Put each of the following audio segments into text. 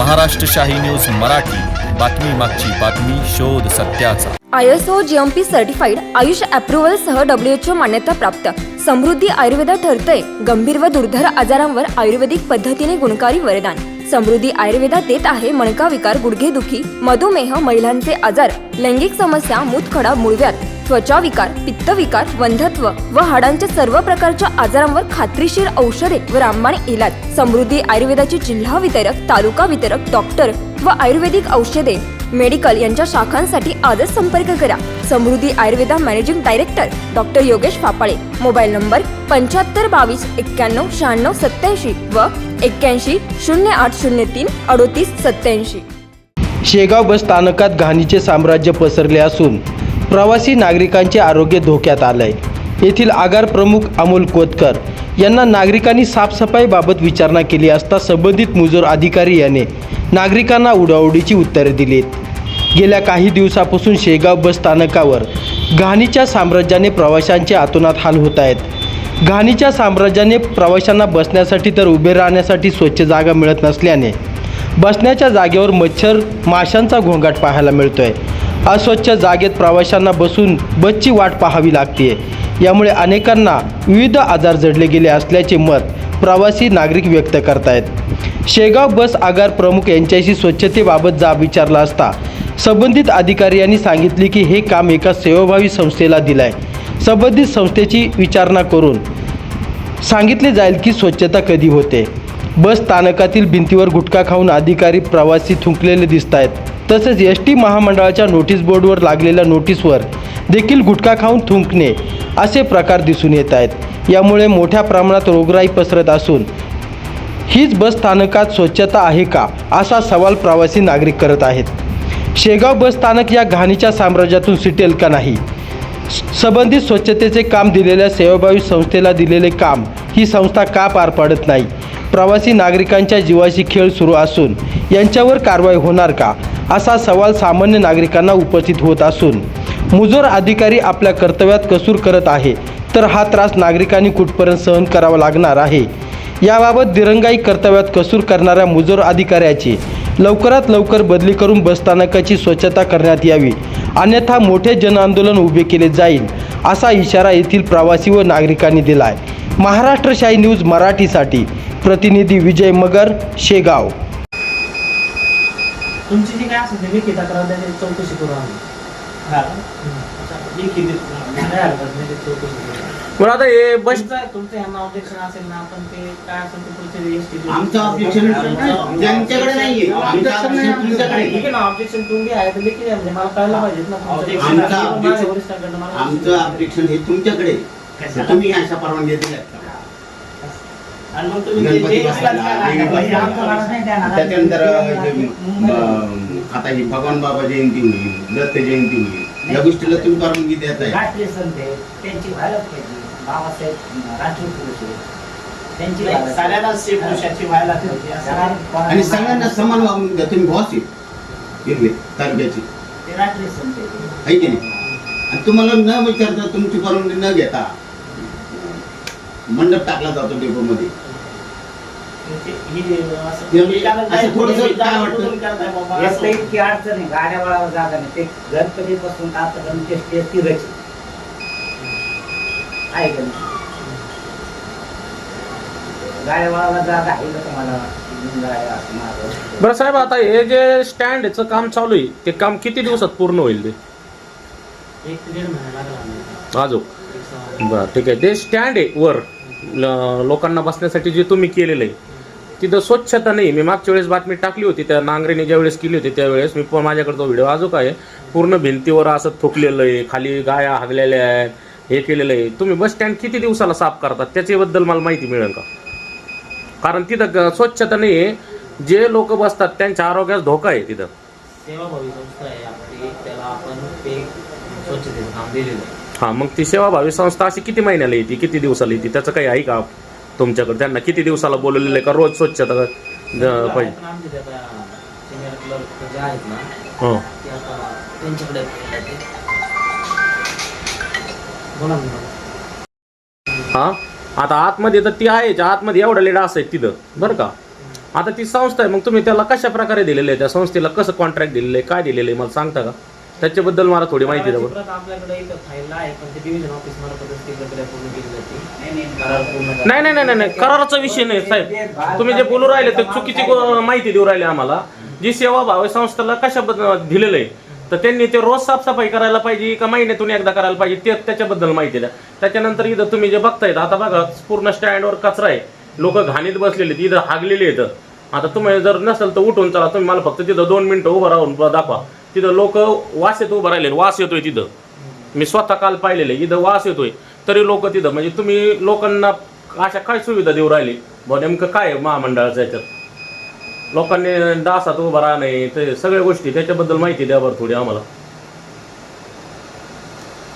महाराष्ट्र शाही न्यूज मराठी. बातमी मागची बातमी शोध सत्याचा. I S O G M P certified AYUSH approval सह डब्ल्यू एच ओ मान्यता प्राप्त. समृद्धी आयुर्वेदा ठरतंय. गंभीर व दुर्धर आजारांवर आयुर्वेदिक पद्धतीने गुणकारी वरदान. समृद्धी आयुर्वेदा देत आहे मणका विकार गुडघेदुखी मधुमेह महिलांचे आजार लैंगिक समस्या मूतखडा मूळव्यात त्वचा विकार पित्तविकार वंधत्व व हाडांच्या सर्व प्रकारच्या आजारांवर खात्रीशीर औषधे व रामबाण इलाज. समृद्धी आयुर्वेदाचे जिल्हा वितरक तालुका वितरक डॉक्टर व आयुर्वेदिक औषधे. मेडिकल यांच्या शाखांसाठी आजच संपर्क करा. Samruddhi Ayurveda managing director doctor Yogesh Phapale. Mobile number पंच्याहत्तर बावीस एक्क्याण्णव शहाण्णव सत्याऐंशी व एक्क्याऐंशी शून्य आठ शून्य तीन अडोतीस सत्याऐंशी शेगाव बस स्थानकात घाणीचे साम्राज्य पसरले असून प्रवासी नागरिकांचे आरोग्य धोक्यात आलंय. येथील आगार प्रमुख अमोल कोतकर यांना नागरिकांनी साफसफाईबाबत विचारणा केली असता संबंधित मुजोर अधिकारी याने नागरिकांना उडाउडीची उत्तरे दिलीत. गेल्या काही दिवसापासून शेगाव बस स्थानकावर घाणीच्या साम्राज्याने प्रवाशांचे आतोनात हाल होत आहेत. घाणीच्या साम्राज्याने प्रवाशांना बसण्यासाठी तर उभे राहण्यासाठी स्वच्छ जागा मिळत नसल्याने बसण्याच्या जागेवर मच्छर माशांचा घोंगाट पाहायला मिळतोय. अस्वच्छ जागेत प्रवाशांना बसून बसची वाट पाहावी लागते. यामुळे अनेकांना विविध आजार जडले गेले असल्याचे मत प्रवासी नागरिक व्यक्त करतायत. शेगाव बस आगार प्रमुख यांच्याशी स्वच्छतेबाबत जाब विचारला असता संबंधित अधिकारी यांनी सांगितले की हे काम एका सेवाभावी संस्थेला दिलं आहे संबंधित संस्थेची विचारणा करून सांगितले जाईल की स्वच्छता कधी होते. बस स्थानकातील भिंतीवर गुटखा खाऊन अधिकारी प्रवासी थुंकलेले दिसत आहेत तसेच एस टी महामंडळाच्या नोटीस बोर्डवर लागलेल्या नोटीसवर देखील गुटखा खाऊन थुंकणे असे प्रकार दिसून येत आहेत. यामुळे मोठ्या प्रमाणात रोगराई पसरत असून हीच बस स्थानकात स्वच्छता आहे का असा सवाल प्रवासी नागरिक करत आहेत. शेगाव बस स्थानक या घाणीच्या साम्राज्यातून सुटेल का नाही? संबंधित स्वच्छतेचे काम दिलेल्या सेवाभावी संस्थेला दिलेले काम ही संस्था का पार पाडत नाही? प्रवासी नागरिकांच्या जीवाशी खेळ सुरू असून यांच्यावर कारवाई होणार का? असा सवाल सामान्य नागरिकांना उपस्थित होत असून मुजोर अधिकारी आपल्या कर्तव्यात कसूर करत आहे तर हा त्रास नागरिकांनी कुठपर्यंत सहन करावा लागणार आहे? याबाबत दिरंगाई कर्तव्यात कसूर करणाऱ्या मुजोर अधिकाऱ्याची लवकरात लवकर बदली करून बसस्थानकाची स्वच्छता करण्यात यावी अन्यथा मोठे जनआंदोलन उभे केले जाईल असा इशारा येथील प्रवासी व नागरिकांनी दिला आहे महाराष्ट्र शाही न्यूज मराठीसाठी प्रतिनिधी विजय मगर शेगाव. तुमची जी काय असेल ते लेखी तक्रार त्याची चौकशी करू आम्ही हा. लेखी देत काय हरकत नाही त्याची चौकशी करू बरं आता हे बस तुमचं तुमचं यांना ऑब्जेक्शन असेल ना आपण ते काय असेल ते पुढचे एस आमचं ऑब्जेक्शन त्यांच्याकडे नाहीये आमचं ऑब्जेक्शन तुमच्याकडे ठीक आहे ना ऑब्जेक्शन तुम्ही आहे तर लेखी द्या म्हणजे मला कळलं पाहिजेत ना तुमचं. Objection- माझ्या आमचं objection- वरिष्ठांकडनं मला आमचं ऑब्जेक्शन हे तुमच्याकडे आहे. तुम्ही अशा परवानगी दिल्या? आणि मग तुम्ही ते- गणपती ते- बसवायला, देवी बसवायला. त्याच्यानंतर हे, आता ही भगवान बाबा जयंती होईल दत्त जयंती होईल या गोष्टीला तुम्ही परवानगी देत आहे. राष्ट्रीय संत आहे. त्यांची व्हायलाच पाहिजे बाबासाहेब राष्ट्रीय पुरुष आहे. त्यांची व्हायला पाहिजे. साऱ्यांना स्त्री पुरुषाची व्हायला पाहिजे असं सगळ्या नाही. कोणाला आणि सगळ्यांना समान वागणूक द्या. तुम्ही बॉस आहे. इथले तालुक्याची. ते राष्ट्रीय संत आहे. आहे की नाही? आणि तुम्हाला न विचारता तुमची परवानगी न घेता वाटतं? कुठून करताय बाबा? यातलं इतकी अडचण आहे गाड्या वळावर जागा नाही ते गणपतीपासून आता गणपती ती रची आहे? गाड्या वळाला जागा आहे का तुम्हाला. बरं साहेब आता हे जे स्टँड याचं काम चालू आहे ते काम किती दिवसात पूर्ण होईल ते. आजो बरं ठीक आहे ते स्टँड आहे वर लोकांना बसण्यासाठी जे तुम्ही केलेलं आहे तिथं स्वच्छता नाही. मी मागच्या वेळेस बातमी टाकली होती त्या नांगरेने ज्या वेळेस केली होती त्यावेळेस मी पण माझ्याकडे तो व्हिडिओ अजून काय पूर्ण भिंतीवर असं थुकलेलं आहे खाली गाया हागलेल्या आहेत हे केलेलं आहे. तुम्ही बस स्टँड किती दिवसाला साफ करतात त्याच्याबद्दल मला माहिती मिळेल का? कारण तिथं ग- स्वच्छता नाही आहे. जे लोक बसतात त्यांच्या आरोग्यास धोका आहे तिथं. सेवाभावी संस्था आहे आपली त्याला आपण ते स्वच्छतेचं काम दिलेलं आहे. हां मग ती सेवाभावी संस्था अशी किती महिन्याला येते किती दिवसाला येते त्याचं काही आहे का तुमच्याकडे? त्यांना किती दिवसाला बोलवलेलं आहे का? रोज स्वच्छता पाहिजे हो. हां? आता आतमध्ये तर ती आहे आतमध्ये एवढ्या लेडा असायत तिथं बरं का? आता ती संस्था आहे मग तुम्ही त्याला कशा प्रकारे दिलेलं आहे? त्या संस्थेला कसं कॉन्ट्रॅक्ट दिलेलं आहे? काय दिलेलं आहे? मला सांगता का? त्याच्याबद्दल मला थोडी माहिती द्या कराराची बरं. प्रत आपल्याकडे इथं फाईलला आहे पण ते डिव्हिजन ऑफिस मार्फतच ती प्रक्रिया पूर्ण केली जाते. नाही, नाही, करार पूर्ण करा. नाही नाही नाही नाही नाही. कराराचा विषय नाही साहेब. तुम्ही जे बोलू राहिले ते चुकीची गो- माहिती देऊ राहिले आम्हाला. जी सेवा भावी संस्थेला कशाबद्दल दिलेलं आहे? तर त्यांनी ते रोज साफसफाई करायला पाहिजे का महिन्यातून एकदा करायला पाहिजे ते त्याच्याबद्दल माहिती द्या. त्याच्यानंतर इथं तुम्ही जे बघतायत आता बघा पूर्ण स्टँडवर कचरा आहे. लोक घाणीत बसलेले आहेत, इथं हागलेले आहेत. आता तुम्ही जर नसेल तर उठून चला तुम्ही मला फक्त तिथं दोन मिनिटं उभं राहून दाखवा. तिथं लोक वास येतो उभं राहिले वास येतोय तिथं. मी स्वतः काल पाहिलेलं इथं वास येतोय. तरी लोक तिथं म्हणजे तुम्ही लोकांना अशा काय सुविधा देऊ राहिली? बुवा नेमकं काय महामंडळाचं याच्यात? लोकांनी डासात उभं राहणे ते सगळ्या गोष्टी त्याच्याबद्दल माहिती द्या बरं थोडी आम्हाला.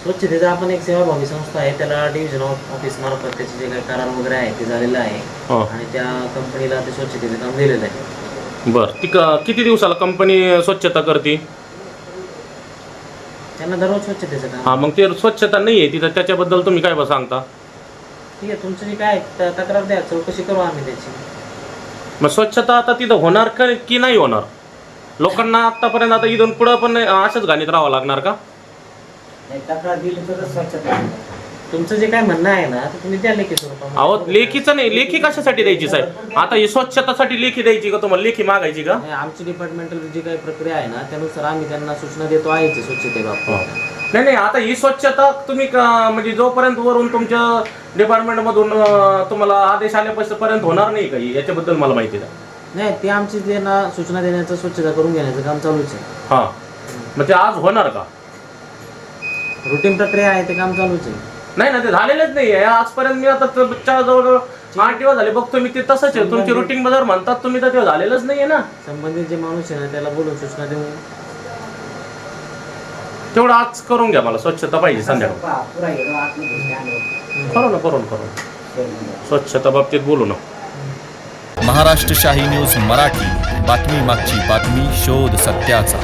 स्वच्छतेचा आपण एक सेवाभावी संस्था आहे त्याला डिव्हिजन ऑफिस मार्फत त्याचे जे काही करार वगैरे आहे ते झालेलं आहे. हां. आणि त्या कंपनीला ते स्वच्छतेचं काम दिलेलं आहे. बरं ती किती दिवसाला कंपनी स्वच्छता करते? त्यांना दररोज स्वच्छतेचं काम हा मग ते स्वच्छता नाही आहे तिथं त्याच्याबद्दल तुम्ही काय बा सांगता? ठीक आहे तुमचं जे काय त- तक्रार द्या चौकशी करू आम्ही त्याची. मग स्वच्छता आता तिथं होणार का की नाही होणार? लोकांना आतापर्यंत आता इथून पुढं पण अशाच घाणीत राहावं लागणार का? नाही, तक्रार दिली तर स्वच्छता. तुमचं जे काय म्हणणं आहे ना ते तुम्ही द्या लेखी स्वरूपामध्ये. अहो लेखीचं नाही लेखी कशासाठी द्यायची साहेब? आता ही स्वच्छतासाठी लेखी द्यायची का तुम्हाला? लेखी मागायची का? नाही, आमची डिपार्टमेंटल जी काही प्रक्रिया आहे ना त्यानुसार आम्ही त्यांना सूचना देतो आहे स्वच्छतेबाबत नाही नाही आता ही स्वच्छता तुम्ही का- म्हणजे जोपर्यंत वरून तुमच्या डिपार्टमेंट मधून अं, तुम्हाला आदेश आल्यापर्यंत होणार नाही काही याच्याबद्दल मला माहिती द्या. नाही ते आमची त्यांना सूचना देण्याचं स्वच्छता करून घेण्याचं काम चालूच आहे. हा. मग ते आज होणार का? रुटीन प्रक्रिया आहे ते काम चालूच आहे. नाही ना ते झालेलंच नाही आहे आजपर्यंत मी आता जवळ आठ दिवस झाले बघतो मी ते तसंच आहे. तुमची रुटीन जर म्हणतात तुम्ही तर ते झालेलंच नाहीये ना. संबंधित जे माणूस आहे ना त्याला बोलून सूचना देऊन तेवढं आज करून घ्या मला स्वच्छता पाहिजे संध्याकाळ. करू ना करू ना करू ना. स्वच्छता बाबतीत बोलू ना महाराष्ट्र शाही न्यूज मराठी. बातमी मागची बातमी शोध सत्याचा.